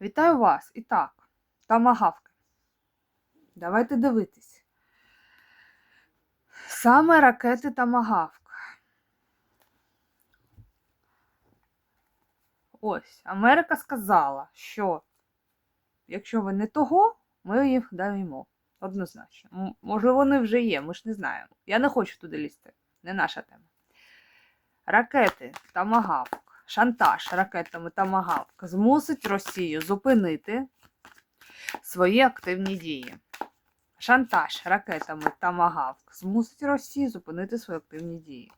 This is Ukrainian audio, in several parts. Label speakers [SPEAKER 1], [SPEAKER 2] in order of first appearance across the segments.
[SPEAKER 1] Вітаю вас! І так, тамагавки. Давайте дивитись. Саме ракети Тамагавк. Ось, Америка сказала, що якщо ви не того, ми їх даємо. Однозначно. Може, вони вже є, ми ж не знаємо. Я не хочу туди лізти. Не наша тема. Ракети Тамагавк, шантаж ракетами Тамагавк змусить Росію зупинити свої активні дії. Шантаж ракетами Тамагавк змусить Росію зупинити свої активні дії.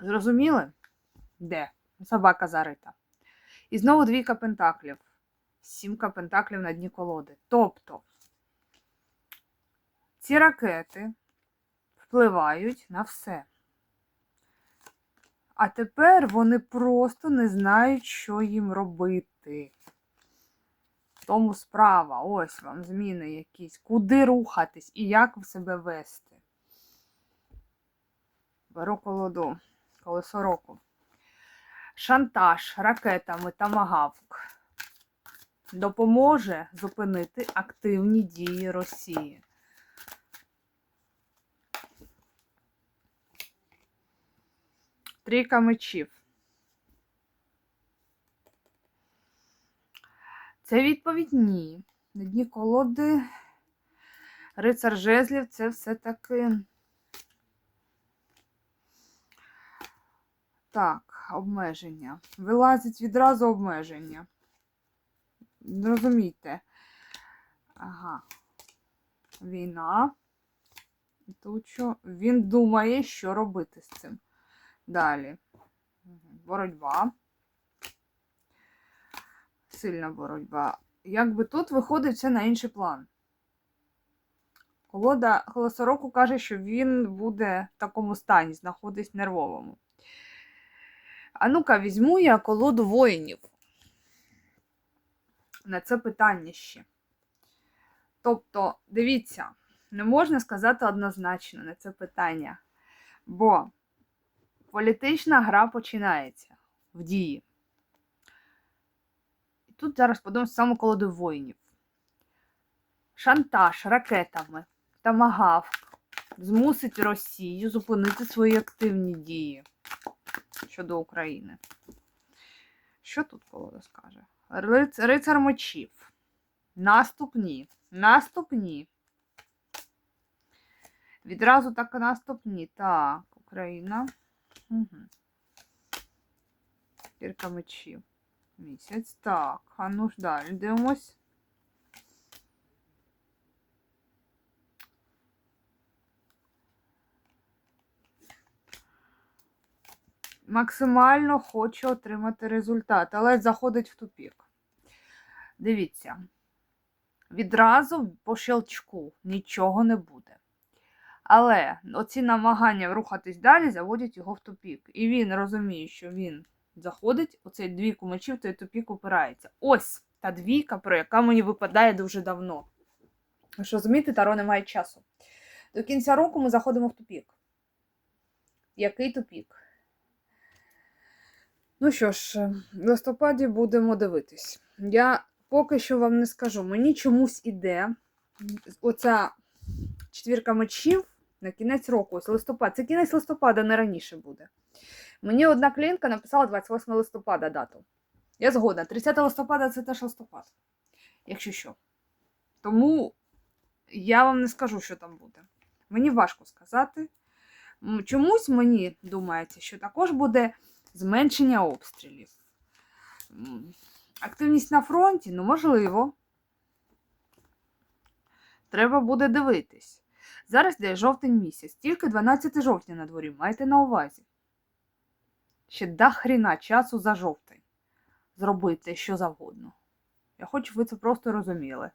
[SPEAKER 1] Зрозуміли? Де? Собака зарита. І знову двійка пентаклів. Сімка пентаклів на дні колоди. Тобто ці ракети впливають на все. А тепер вони просто не знають, що їм робити. Тому справа. Ось вам зміни якісь. Куди рухатись і як себе вести. Беру колоду, колесо року. Шантаж ракетами Тамагавк допоможе зупинити активні дії Росії. Трійка мечів. Це відповідь ні. На дні колоди рицар жезлів це все-таки. Так, обмеження. Вилазить відразу обмеження. Зрозумійте. Ага. Війна. Що? Він думає, що робити з цим. Далі. Боротьба. Сильна боротьба. Якби тут виходить все на інший план. Колода Холосороку каже, що він буде в такому стані, знаходиться нервовому. А ну-ка, візьму я колоду воїнів. На це питання ще. Тобто, дивіться, не можна сказати однозначно на це питання. Бо політична гра починається в дії. І тут зараз подивимося саме колоду воїнів. Шантаж ракетами тамагавк змусить Росію зупинити свої активні дії щодо України. Що тут колода скаже? Риц... Рицар мечів. Наступні. Наступні. Відразу так наступні. Так, Україна. Угу. Пірка мечів. Місяць. Так, а ну ж далі дивимось. Максимально хоче отримати результат, але заходить в тупік. Дивіться, відразу по щелчку нічого не буде. Але оці намагання рухатись далі заводять його в тупік. І він розуміє, що він заходить, оцей двійку мечів, той тупік опирається. Ось та двійка, про яка мені випадає дуже давно. Ж розумієте, Таро немає часу. До кінця року ми заходимо в тупік. Який тупік? Ну що ж, в листопаді будемо дивитись. Я поки що вам не скажу. Мені чомусь іде оця четвірка мечів на кінець року, ось листопад. Це кінець листопада, не раніше буде. Мені одна клієнтка написала 28 листопада дату. Я згодна. 30 листопада це теж листопад, якщо що. Тому я вам не скажу, що там буде. Мені важко сказати. Чомусь мені думається, що також буде зменшення обстрілів. Активність на фронті, ну можливо. Треба буде дивитись. Зараз йде жовтень місяць, тільки 12 жовтня на дворі, майте на увазі. Ще до хріна часу за жовтень. Зробити що завгодно. Я хочу, ви це просто розуміли.